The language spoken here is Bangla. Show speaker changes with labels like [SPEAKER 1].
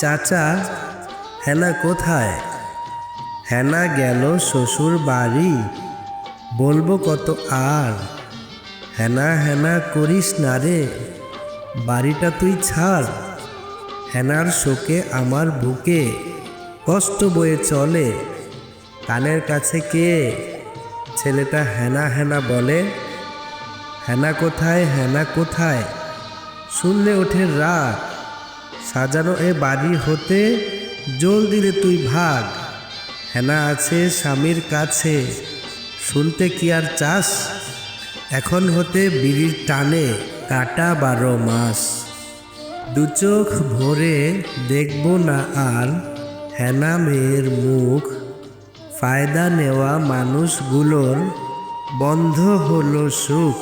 [SPEAKER 1] চাচা, হেনা কোথায়? হেনা গেল শ্বশুর বাড়ি। বলব কত আর? হেনা হেনা করিস না রে, বাড়িটা তুই ছাড়। হেনার শোকে আমার বুকে কষ্ট বয়ে চলে। কানের কাছে কে? ছেলেটা হেনা হেনা বলে। হেনা কোথায় হেনা কোথায়? শুনলে ওঠে রাগ। সাজানো এ বাড়ি হতে জল দিলে তুই ভাগ। হেনা আছে স্বামীর কাছে, শুনতে কি আর চাস? এখন হতে বিড়ির টানে কাটা বারো মাস। দু চোখ ভরে দেখব না আর হেনা মেয়ের মুখ। ফায়দা নেওয়া মানুষগুলোর বন্ধ হলো সুখ।